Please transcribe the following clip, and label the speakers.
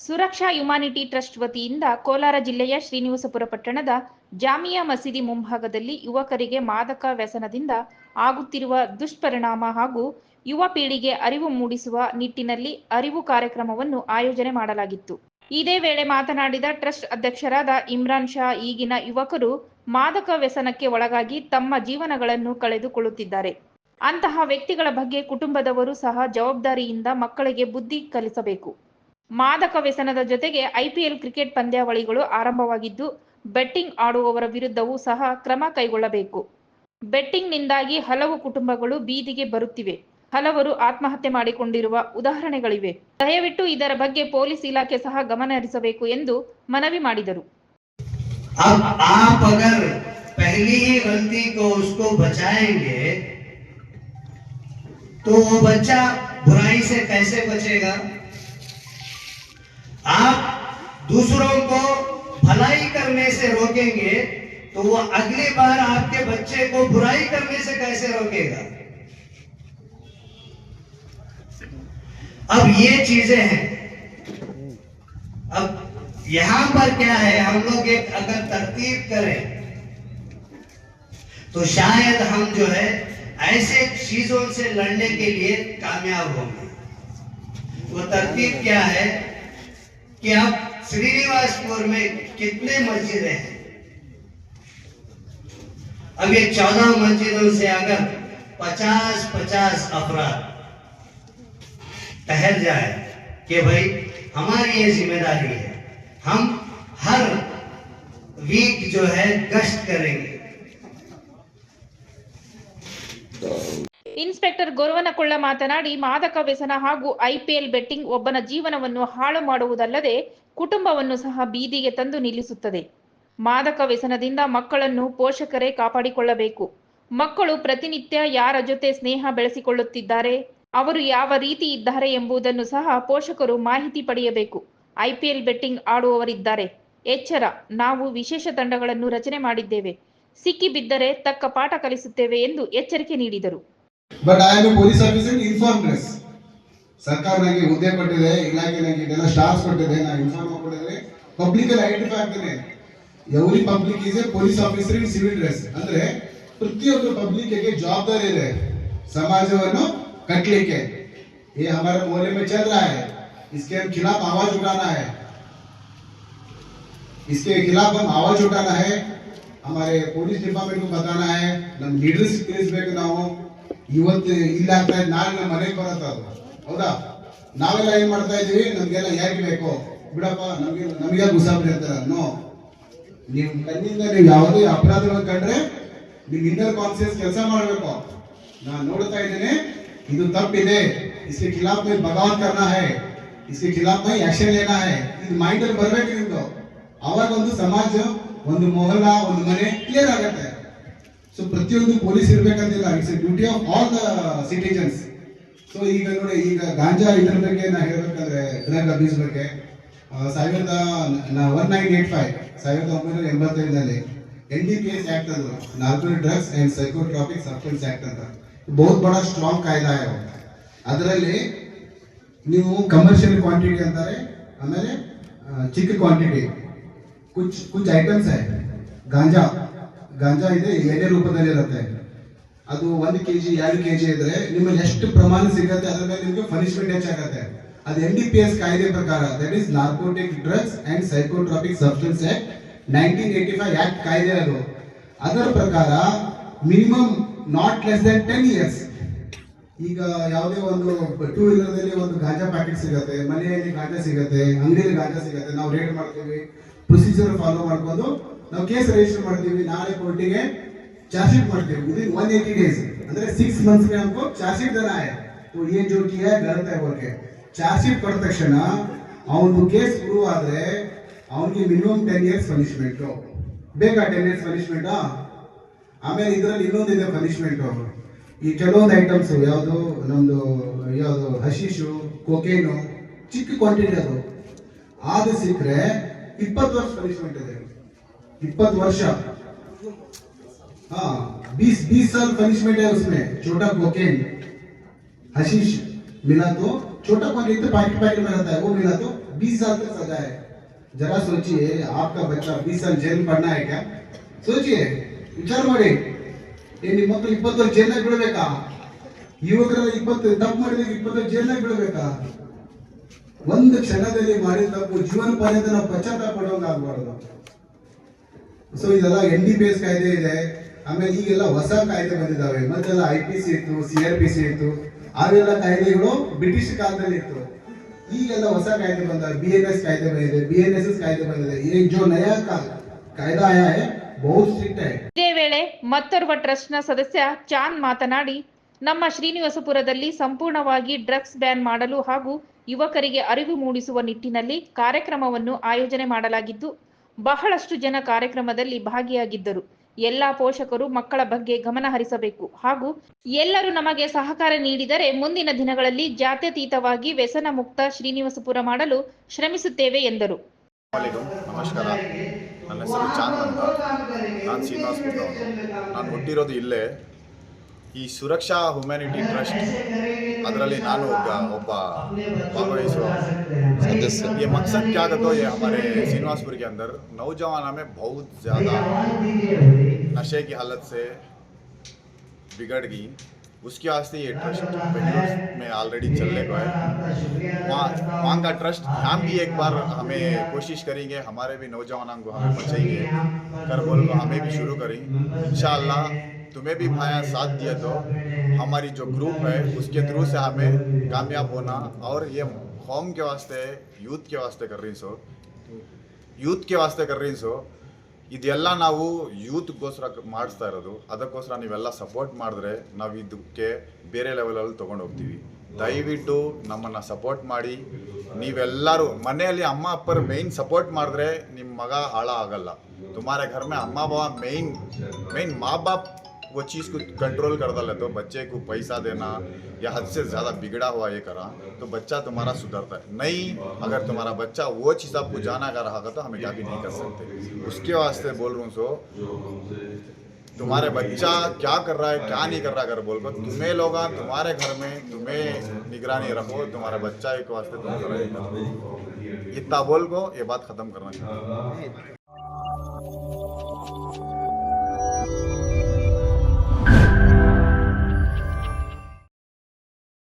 Speaker 1: ಸುರಕ್ಷಾ humanity trust ವತಿಯಿಂದ ಕೋಲಾರ ಜಿಲ್ಲೆಯ ಶ್ರೀನಿವಾಸಪುರ ಪಟ್ಟಣದ ಜಾಮಿಯಾ ಮಸೀದಿ ಮುಂಭಾಗದಲ್ಲಿ ಯುವಕರಿಗೆ ಮಾದಕ ವ್ಯಸನದಿಂದ ಆಗುತ್ತಿರುವ ದುಷ್ಪರಿಣಾಮ ಹಾಗೂ ಯುವ ಪೀಳಿಗೆ ಅರಿವು ಮೂಡಿಸುವ ನಿಟ್ಟಿನಲ್ಲಿ ಅರಿವು ಕಾರ್ಯಕ್ರಮವನ್ನು ಆಯೋಜನೆ ಮಾಡಲಾಗಿತ್ತು. ಇದೇ ವೇಳೆ ಮಾತನಾಡಿದ ಟ್ರಸ್ಟ್ ಅಧ್ಯಕ್ಷರಾದ ಇಮ್ರಾನ್ ಶಾ, ಈಗಿನ ಯುವಕರು ಮಾದಕ ವ್ಯಸನಕ್ಕೆ ಒಳಗಾಗಿ ತಮ್ಮ ಜೀವನಗಳನ್ನು ಕಳೆದುಕೊಳ್ಳುತ್ತಿದ್ದಾರೆ. ಅಂತಹ ವ್ಯಕ್ತಿಗಳ ಬಗ್ಗೆ ಕುಟುಂಬದವರು ಸಹ ಜವಾಬ್ದಾರಿಯಿಂದ ಮಕ್ಕಳಿಗೆ ಬುದ್ಧಿ ಕಲಿಸಬೇಕು. ಮಾದಕ ವ್ಯಸನದ ಜೊತೆಗೆ ಐಪಿಎಲ್ ಕ್ರಿಕೆಟ್ ಪಂದ್ಯಾವಳಿಗಳು ಆರಂಭವಾಗಿದ್ದು ಬೆಟ್ಟಿಂಗ್ ಆಡುವವರ ವಿರುದ್ಧವೂ ಸಹ ಕ್ರಮ ಕೈಗೊಳ್ಳಬೇಕು ಬೆಟ್ಟಿಂಗ್ನಿಂದಾಗಿ ಹಲವು ಕುಟುಂಬಗಳು ಬೀದಿಗೆ ಬರುತ್ತಿವೆ ಹಲವರು ಆತ್ಮಹತ್ಯೆ ಮಾಡಿಕೊಂಡಿರುವ ಉದಾಹರಣೆಗಳಿವೆ ದಯವಿಟ್ಟು ಇದರ ಬಗ್ಗೆ ಪೊಲೀಸ್ ಇಲಾಖೆ ಸಹ ಗಮನ ಹರಿಸಬೇಕು ಎಂದು ಮನವಿ ಮಾಡಿದರು
Speaker 2: अब आप अगर पहली ही गलती को उसको बचाएंगे तो वो बच्चा बुराई से कैसे बचेगा आप दूसरों को भलाई करने से रोकेंगे तो वो अगली बार आपके बच्चे को बुराई करने से कैसे रोकेगा? अब ये चीज़ें हैं। अब यहाँ पर क्या है? हम लोग एक अगर तरतीब करें तो शायद हम जो है ऐसे चीज़ों से लड़ने के लिए कामयाब होंगे। वो तरतीब क्या है? कि अब श्रीनिवासपुर में कितने मस्जिदें हैं? अब ये चौदह मस्जिदों से अगर पचास पचास अफराद ठहर जाए कि भाई, हमारी ये ज़िम्मेदारी है, हम हर वीक जो है गश्त करेंगे।
Speaker 1: ಇನ್ಸ್ಪೆಕ್ಟರ್ ಗೊರವನಕೊಳ್ಳ ಮಾತನಾಡಿ, ಮಾದಕ ವ್ಯಸನ ಹಾಗೂ ಐಪಿಎಲ್ ಬೆಟ್ಟಿಂಗ್ ಒಬ್ಬನ ಜೀವನವನ್ನು ಹಾಳು ಮಾಡುವುದಲ್ಲದೆ ಕುಟುಂಬವನ್ನು ಸಹ ಬೀದಿಗೆ ತಂದು ನಿಲ್ಲಿಸುತ್ತದೆ. ಮಾದಕ ವ್ಯಸನದಿಂದ ಮಕ್ಕಳನ್ನು ಪೋಷಕರೇ ಕಾಪಾಡಿಕೊಳ್ಳಬೇಕು. ಮಕ್ಕಳು ಪ್ರತಿನಿತ್ಯ ಯಾರ ಜೊತೆ ಸ್ನೇಹ ಬೆಳೆಸಿಕೊಳ್ಳುತ್ತಿದ್ದಾರೆ, ಅವರು ಯಾವ ರೀತಿ ಇದ್ದಾರೆ ಎಂಬುದನ್ನು ಸಹ ಪೋಷಕರು ಮಾಹಿತಿ ಪಡೆಯಬೇಕು. ಐಪಿಎಲ್ ಬೆಟ್ಟಿಂಗ್ ಆಡುವವರಿದ್ದಾರೆ. ಎಚ್ಚರ, ನಾವು ವಿಶೇಷ ತಂಡಗಳನ್ನು ರಚನೆ ಮಾಡಿದ್ದೇವೆ. ಸಿಕ್ಕಿಬಿದ್ದರೆ ತಕ್ಕ ಪಾಠ ಕಲಿಸುತ್ತೇವೆ ಎಂದು ಎಚ್ಚರಿಕೆ ನೀಡಿದರು.
Speaker 3: but I am a police officer ಇನ್ಫಾರ್ಮ್ನೆಸ್ ಸರ್ಕಾರ ನನಗೆ ಹುದ್ದೆ ಕೊಟ್ಟಿದೆ ಇಲಾಖೆ ನನಗೆ ಇದೆಲ್ಲ ಸ್ಟಾರ್ಸ್ ಕೊಟ್ಟಿದೆ ನಾನು ಇನ್ಫಾರ್ಮ್ ಮಾಡಿದ್ರೆ ಪಬ್ಲಿಕ್ ಅಲ್ಲಿ identify ಆಗ್ತೇನೆ every public is a police officer in civil dress ಅಂದ್ರೆ ಪ್ರತಿಯೊಂದು ಪಬ್ಲಿಕ್ ಗೆ ಜವಾಬ್ದಾರಿ ಇದೆ ಸಮಾಜವನ್ನು ಕಟ್ಟಲಿಕ್ಕೆ ये हमारे मोहल्ले में चल रहा है इसके हम खिलाफ आवाज उठाना है इसके खिलाफ हम आवाज उठाना है हमारे ಪೊಲೀಸ್ ಡಿಪಾರ್ಟ್ಮೆಂಟ್ बताना है ನಮ್ಮ ಲೀಡರ್ಸ್ ತಿಳಿಸ್ಬೇಕು ನಾವು ಇವತ್ತು ಇಲ್ಲ ಆಗ್ತಾ ಇದೆ ನಾಳೆ ನಮ್ಮ ಮನೆಗೆ ಬರತ್ತ ಅದು ಹೌದಾ ನಾವೆಲ್ಲ ಏನ್ ಮಾಡ್ತಾ ಇದೀವಿ ನಮ್ಗೆಲ್ಲ ಯಾಕೆ ಬೇಕು ಬಿಡಪ್ಪ ನಮ್ಗೆ ನಮ್ಗೆ ಗುಸಾಬ್ರಿ ಅಂತಾರ ನೋ ನೀವು ಕಣ್ಣಿಂದ ನೀವು ಯಾವುದೇ ಅಪರಾಧಗಳು ಕಂಡ್ರೆ ನಿಮ್ ಇನ್ನರ್ ಕಾನ್ಸಿಯಸ್ ಕೆಲಸ ಮಾಡಬೇಕು ನಾನು ನೋಡ್ತಾ ಇದ್ದೇನೆ ಇದು ತಪ್ಪಿದೆ इसके खिलाफ में बगावत करना है इसके खिलाफ में एक्शन लेना है ಇದು ಮೈಂಡ್ ಅಲ್ಲಿ ಬರ್ಬೇಕು ನಿಮ್ದು ಅವಾಗ ಒಂದು ಸಮಾಜ ಒಂದು ಮೊಹಲ್ಲ ಒಂದು ಮನೆ ಕ್ಲಿಯರ್ ಆಗತ್ತೆ. ಸೊ ಪ್ರತಿಯೊಂದು police ಇರ್ಬೇಕಂತಿಲ್ಲ it's duty of all the citizens so ಈಗ ನೋಡಿ, ಈಗ ಗಾಂಜಾ ಇದ್ರ ಬಗ್ಗೆ ನಾ ಹೇಳ್ಬೇಕಂದ್ರೆ ಡ್ರಗ್ ಅಬ್ಯೂಸ್ ಬಗ್ಗೆ. ಸಾವಿರದ ಒನ್ ನೈನ್ ಏಟ್ ಫೈವ್ ಸಾವಿರದ ಒಂಬೈನೂರ ಎಂಬತ್ತೈದರಲ್ಲಿ N D P S act ಅದು narcotic drugs and psychotropic substance act ಅಂತ ಬಹುತ್ ಬಡ ಸ್ಟ್ರಾಂಗ್ ಕಾಯ್ದೆ ಅದರಲ್ಲಿ ನೀವು ಕಮರ್ಷಿಯಲ್ ಕ್ವಾಂಟಿಟಿ ಅಂತಾರೆ, ಆಮೇಲೆ ಚಿಕ್ಕ ಕ್ವಾಂಟಿಟಿ ಕುಚ್ ಕುಚ್ ಐಟಮ್ಸ್ है। ಗಾಂಜಾ ಗಾಂಜಾ ಇದೆ ಎಣ್ಣೆ ರೂಪದಲ್ಲಿ ಇರುತ್ತೆ ಅದು ಒಂದು ಕೆಜಿ, ಎರಡು ಕೆಜಿ ಇದ್ರೆ ನಿಮಗೆ ಎಷ್ಟು ಪ್ರಮಾಣ ಸಿಗುತ್ತೆ, ಅದ್ರ ಮೇಲೆ ನಿಮಗೆ ಪನಿಷ್ಮೆಂಟ್ ಹೆಚ್ಚಾಗತ್ತೆ. ಅದು ಎನ್ ಡಿ ಪಿ ಎಸ್ ಕಾಯ್ದೆ ಪ್ರಕಾರ that is narcotic drugs and psychotropic substance act nineteen eighty five act ಕಾಯ್ದೆ ಅದು. ಅದರ ಪ್ರಕಾರ minimum not less than ten years ಈಗ ಯಾವುದೇ ಒಂದು ಟೂ ವೀಲರ್ದಲ್ಲಿ ಒಂದು ಗಾಂಜಾ ಪ್ಯಾಕೆಟ್ ಸಿಗುತ್ತೆ, ಮನೆಯಲ್ಲಿ ಗಾಂಜಾ ಸಿಗುತ್ತೆ, ಅಂಗಡಿಯಲ್ಲಿ ಗಾಂಜಾ ಸಿಗುತ್ತೆ, ನಾವು ರೇಟ್ ಮಾಡ್ತೀವಿ. ಪ್ರೊಸೀಜರ್ ಫಾಲೋ ಮಾಡ್ಕೊಂಡು ನಾವು ಕೇಸ್ ರಿಜಿಸ್ಟರ್ ಮಾಡ್ತೀವಿ ನಾಳೆ ಕೋರ್ಟಿಗೆ ಚಾರ್ಜ್ ಶೀಟ್ ಮಾಡ್ತೀವಿ ವಿದಿನ್ ಒನ್ ಏಟಿ ಡೇಸ್ ಅಂದ್ರೆ ಸಿಕ್ಸ್ ಮಂತ್ಸ್ में हमको चार्ज शीट देना है तो ये जो किया है गलत है बोल के ಚಾರ್ಜ್ ಶೀಟ್ ಕೊಟ್ಟ ತಕ್ಷಣ ಅವನು ಕೇಸ್ ಪ್ರೂವ್ ಆದ್ರೆ ಅವನಿಗೆ ಮಿನಿಮಮ್ ಟೆನ್ ಇಯರ್ಸ್ ಪನಿಷ್ಮೆಂಟ್ ಬೇಕಾ ಟೆನ್ ಇಯರ್ಸ್ ಪನಿಷ್ಮೆಂಟ್ ಆಮೇಲೆ ಇದರಲ್ಲಿ ಇನ್ನೊಂದಿದೆ ಪನಿಷ್ಮೆಂಟ್ ಈ ಕೆಲವೊಂದು ಐಟಮ್ಸ್ ಯಾವುದು ನಮ್ದು ಯಾವುದು ಹಶೀಶು ಕೊಕೇನು ಚಿಕ್ಕ ಕ್ವಾಂಟಿಟಿ ಅದು ಅದು ಸಿಕ್ಕರೆ ಇಪ್ಪತ್ತು ವರ್ಷ ಪನಿಷ್ಮೆಂಟ್ ಇದೆ ಇಪ್ಪತ್ತು ವರ್ಷ हाँ बीस बीस साल पनिशमेंट है उसमें छोटा कोकेन हशीश मिला तो छोटा क्वांटिटी तो पैकेट पैकेट में रहता है वो मिला तो बीस साल तक सजा है जरा सोचिए आपका बच्चा बीस साल जेल में पढ़ना है क्या सोचिए ವಿಚಾರ ಮಾಡಿ ಏನ್ ನಿಮ್ಮ ಮಕ್ಕಳು ಇಪ್ಪತ್ತು ವರ್ಷ ಜೈಲ್ನಾಗ ಬಿಡಬೇಕಾ ಯುವಕರೆಲ್ಲ ಇಪ್ಪತ್ತು ತಪ್ಪು ಮಾಡಿದಾಗ ಇಪ್ಪತ್ತು ವರ್ಷ ಜೈಲ್ನಾಗ ಬಿಡಬೇಕಾ ಒಂದು ಕ್ಷಣದಲ್ಲಿ ಮಾಡಿದ ತಪ್ಪು ಜೀವನ ಪರ್ಯಂತ ನಾವು ಪಶ್ಚಾತ್ತ ಪಡೋಂಗಾಗಬಾರ್ದು ಸೊ ಇದೆಲ್ಲ ಎನ್ ಡಿ ಪಿ ಎಸ್ ಕಾಯ್ದೆ ಇದೆ. ಆಮೇಲೆ ಈಗೆಲ್ಲ ಹೊಸ ಕಾಯ್ದೆ ಬಂದಿದ್ದಾವೆ. ಮತ್ತೆಲ್ಲ ಐ ಪಿ ಸಿ ಇತ್ತು ಸಿ ಆರ್ ಪಿ ಸಿ ಇತ್ತು. ಅವೆಲ್ಲ ಕಾಯ್ದೆಗಳು ಬ್ರಿಟಿಷ್ ಕಾಲದಲ್ಲಿ ಇತ್ತು. ಈಗೆಲ್ಲ ಹೊಸ ಕಾಯ್ದೆ ಬಂದಾವೆ ಬಿ ಎನ್ ಎಸ್ ಕಾಯ್ದೆ ಬಂದಿದೆ ಬಿ ಎನ್ ಎಸ್ ಎಸ್ ಕಾಯ್ದೆ ಬಂದಿದೆ. ಈಗ ಜೋ ನಯಾ ಕಾಯ್ದಾ ಆಯಾ ಹೇ
Speaker 1: ಇದೇ ವೇಳೆ ಮತ್ತರುವ ಟ್ರಸ್ಟ್ನ ಸದಸ್ಯ ಚಾಂದ್ ಮಾತನಾಡಿ, ನಮ್ಮ ಶ್ರೀನಿವಾಸಪುರದಲ್ಲಿ ಸಂಪೂರ್ಣವಾಗಿ ಡ್ರಗ್ಸ್ ಬ್ಯಾನ್ ಮಾಡಲು ಹಾಗೂ ಯುವಕರಿಗೆ ಅರಿವು ಮೂಡಿಸುವ ನಿಟ್ಟಿನಲ್ಲಿ ಕಾರ್ಯಕ್ರಮವನ್ನು ಆಯೋಜನೆ ಮಾಡಲಾಗಿದ್ದು, ಬಹಳಷ್ಟು ಜನ ಕಾರ್ಯಕ್ರಮದಲ್ಲಿ ಭಾಗಿಯಾಗಿದ್ದರು. ಎಲ್ಲ ಪೋಷಕರು ಮಕ್ಕಳ ಬಗ್ಗೆ ಗಮನ ಹರಿಸಬೇಕು. ಹಾಗೂ ಎಲ್ಲರೂ ನಮಗೆ ಸಹಕಾರ ನೀಡಿದರೆ ಮುಂದಿನ ದಿನಗಳಲ್ಲಿ ಜಾತ್ಯತೀತವಾಗಿ ವ್ಯಸನ ಮುಕ್ತ ಶ್ರೀನಿವಾಸಪುರ ಮಾಡಲು ಶ್ರಮಿಸುತ್ತೇವೆ ಎಂದರು.
Speaker 4: ನಮಸ್ಕಾರ. ನನ್ನ ಹೆಸರು ಚಾಂದ್ ಅಂತ. ನಾನು ನಾನು ಇಲ್ಲೇ. ಈ ಸುರಕ್ಷಾ ಹ್ಯುಮ್ಯಾನಿಟಿ ಟ್ರಸ್ಟ್. ಅದರಲ್ಲಿ ನಾನು ಒಬ್ಬ ಒಬ್ಬ ಭಾಗವಹಿಸುವ सदस्य ये मकसद क्या कहते हो ये हमारे श्रीनिवासपुर के अंदर नौजवानों में बहुत ज़्यादा नशे की हालत से बिगड़ गई उसके वास्ते ये ट्रस्ट बेंगलोर में ऑलरेडी चलने को है वहाँ वहाँ का ट्रस्ट हम भी एक बार हमें कोशिश करेंगे हमारे भी नौजवानों को हमें बचाएंगे कर बोल को हमें भी शुरू करेंगे इंशाल्लाह तुम्हें भी भाया साथ दिया तो हमारी जो ग्रुप है उसके थ्रू से हमें कामयाब होना और ये कौम के वास्ते यूथ के वास्ते कर रही सो ಯೂತ್ ಗೆ ವಾಸ್ತೆ ಕರ್ರಿ ಸೊ ಇದೆಲ್ಲ ನಾವು ಯೂತ್ಗೋಸ್ಕರ ಮಾಡಿಸ್ತಾ ಇರೋದು ಅದಕ್ಕೋಸ್ಕರ ನೀವೆಲ್ಲ ಸಪೋರ್ಟ್ ಮಾಡಿದ್ರೆ ನಾವು ಇದಕ್ಕೆ ಬೇರೆ ಲೆವೆಲಲ್ಲಿ ತೊಗೊಂಡು ಹೋಗ್ತೀವಿ ದಯವಿಟ್ಟು ನಮ್ಮನ್ನು ಸಪೋರ್ಟ್ ಮಾಡಿ ನೀವೆಲ್ಲರೂ ಮನೆಯಲ್ಲಿ ಅಮ್ಮ ಅಪ್ಪರು ಮೇಯ್ನ್ ಸಪೋರ್ಟ್ ಮಾಡಿದ್ರೆ ನಿಮ್ಮ ಮಗ ಹಾಳ ಆಗಲ್ಲ तुम्हारे घर में अम्मा बाबा मेन मेन माँ बाप वो चीज़ को कंट्रोल कर डाले तो बच्चे को पैसा देना या हद से ज़्यादा बिगड़ा हुआ ये करा तो बच्चा तुम्हारा सुधरता है। नहीं, अगर तुम्हारा बच्चा वो चीज़ आपको जाना कर रहा तो हमें क्या भी नहीं कर सकते। उसके वास्ते बोल रहा हूँ, सो, तुम्हारे बच्चा क्या कर रहा है, क्या नहीं कर रहा, अगर बोल तुम्हें लोग, तुम्हारे घर में तुम्हें निगरानी रखो, तुम्हारा बच्चा एक वास्ते तुम इतना बोल को, ये बात खत्म करना चाहिए